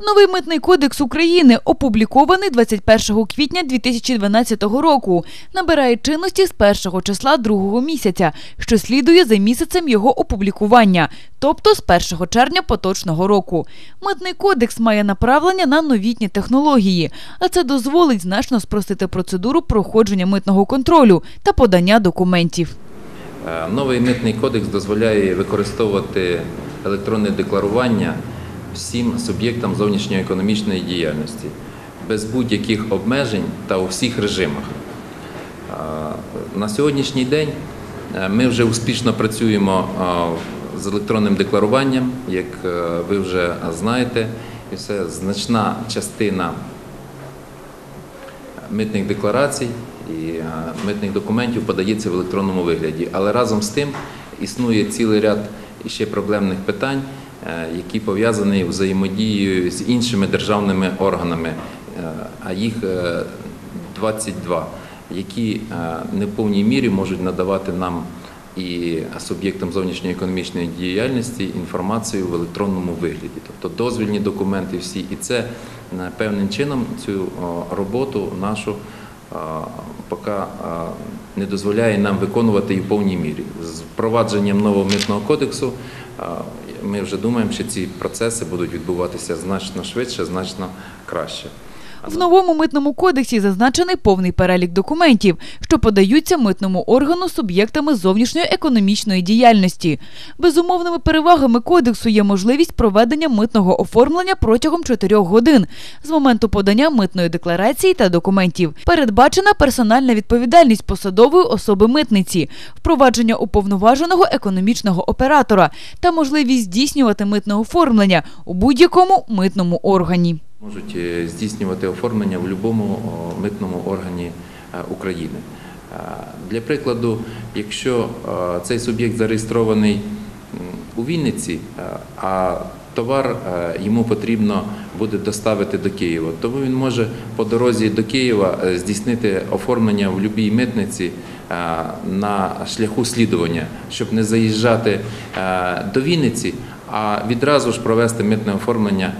Новий митний кодекс України, опублікований 21 квітня 2012 року, набирає чинності з першого числа другого місяця, що слідує за місяцем його опублікування, тобто з 1 червня поточного року. Митний кодекс має направлення на новітні технології, а це дозволить значно спростити процедуру проходження митного контролю та подання документів. Е, Новий митний кодекс дозволяє використовувати електронне декларування всім суб'єктам зовнішньоекономічної діяльності без будь-яких обмежень та у всіх режимах. На сьогоднішній день е, ми вже успішно працюємо е, з електронним декларуванням, як е, ви вже знаєте, і все значна частина митних декларацій і митних документів подається в електронному вигляді. Але разом з тим існує цілий ряд ще проблемних питань, які пов'язані взаємодією з іншими державними органами, е, а їх е, 22, які е, не в повній мірі можуть надавати нам і суб'єктам зовнішньої економічної діяльності інформацію в електронному вигляді, тобто дозвільні документи всі. І це е, певним чином цю роботу нашу е, поки е, не дозволяє нам виконувати її в повній мірі. З впровадженням нового митного кодексу е, ми вже думаємо, що ці процеси будуть відбуватися значно швидше, значно краще. В новому митному кодексі зазначений повний перелік документів, що подаються митному органу суб'єктами зовнішньої економічної діяльності. Безумовними перевагами кодексу є можливість проведення митного оформлення протягом 4 годин з моменту подання митної декларації та документів. Передбачена персональна відповідальність посадової особи митниці, впровадження уповноваженого економічного оператора та можливість здійснювати митне оформлення у будь-якому митному органі. Можуть е, здійснювати оформлення в будь-якому митному органі е, України. Е, Для прикладу, якщо цей суб'єкт зареєстрований у Вінниці, а товар йому потрібно буде доставити до Києва, тому він може по дорозі до Києва здійснити оформлення в будь-якій митниці на шляху слідування, щоб не заїжджати до Вінниці, а відразу ж провести митне оформлення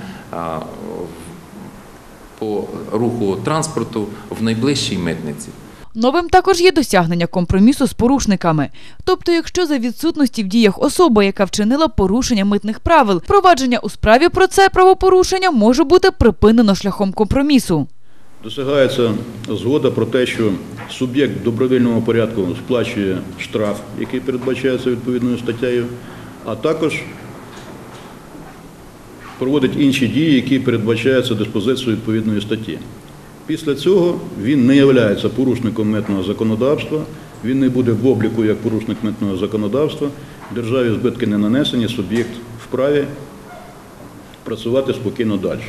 по руху транспорту в найближчій митниці. Новим також є досягнення компромісу з порушниками. Тобто, якщо за відсутності в діях особа, яка вчинила порушення митних правил, провадження у справі про це правопорушення може бути припинено шляхом компромісу. Досягається згода про те, що суб'єкт в добровільному порядку сплачує штраф, який передбачається відповідною статтею, а також проводить інші дії, які передбачаються диспозицією відповідної статті. Після цього він не є порушником митного законодавства, він не буде в обліку як порушник митного законодавства, державі збитки не нанесені, суб'єкт вправі працювати спокійно далі.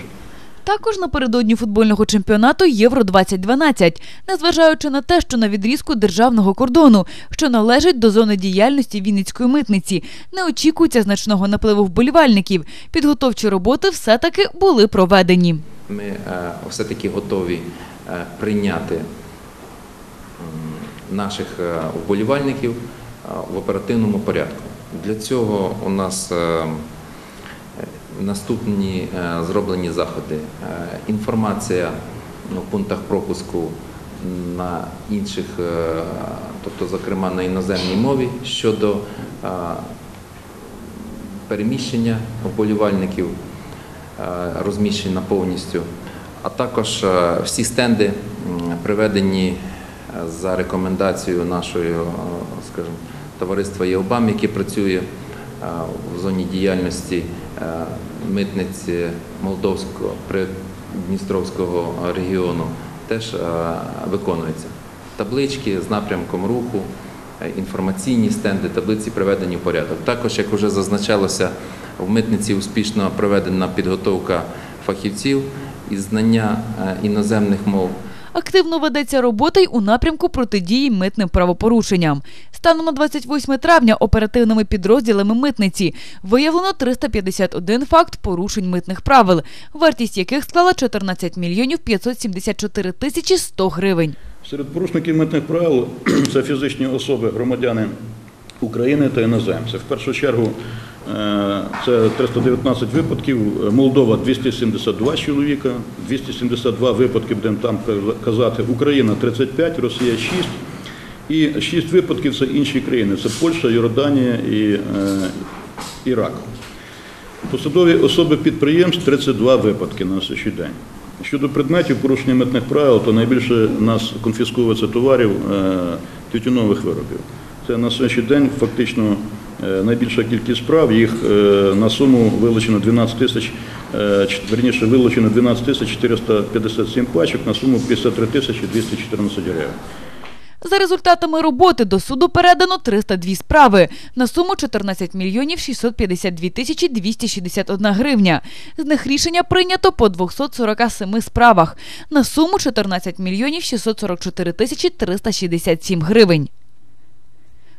Також напередодні футбольного чемпіонату Євро 2012 незважаючи на те, що на відрізку державного кордону, що належить до зони діяльності Вінницької митниці, не очікується значного напливу вболівальників. Підготовчі роботи все-таки були проведені. Ми е, все-таки готові е, прийняти наших е, вболівальників в оперативному порядку. Для цього у нас наступні е, зроблені заходи. Е, Інформація ну, в пунктах пропуску на інших, е, тобто, зокрема, на іноземній мові щодо переміщення вболівальників е, розміщена повністю, а також всі стенди приведені за рекомендацією нашої, е, скажімо, товариства ЄОБАМ, яке працює в зоні діяльності митниці Молдовського Придністровського регіону, теж е, виконується. Таблички з напрямком руху, е, інформаційні стенди, таблиці приведені в порядок. Також, як вже зазначалося, в митниці успішно проведена підготовка фахівців із знання е, іноземних мов. Активно ведеться робота й у напрямку протидії митним правопорушенням. Станом на 28 травня оперативними підрозділами митниці виявлено 351 факт порушень митних правил, вартість яких склала 14 мільйонів 574 тисячі 100 гривень. Серед порушників митних правил це фізичні особи, громадяни України та іноземці. В першу чергу Це 319 випадків, Молдова 272 чоловіка, 272 випадки, будемо там казати, Україна 35, Росія 6. І 6 випадків це інші країни. Це Польща, Йорданія і е, Ірак. Посадові особи підприємств 32 випадки на сьогоднішній день. Щодо предметів порушення митних правил, то найбільше нас конфісковується товарів е, тютюнових виробів. Це на сьогоднішній день фактично е, найбільша кількість справ. Їх е, на суму вилучено 12 тисяч, е, верніше вилучено 12 тисяч 457 пачок на суму 53 тисячі 214 гривень. За результатами роботи до суду передано 302 справи на суму 14 мільйонів 652 тисячі 261 гривня. З них рішення прийнято по 247 справах на суму 14 мільйонів 644 тисячі 367 гривень.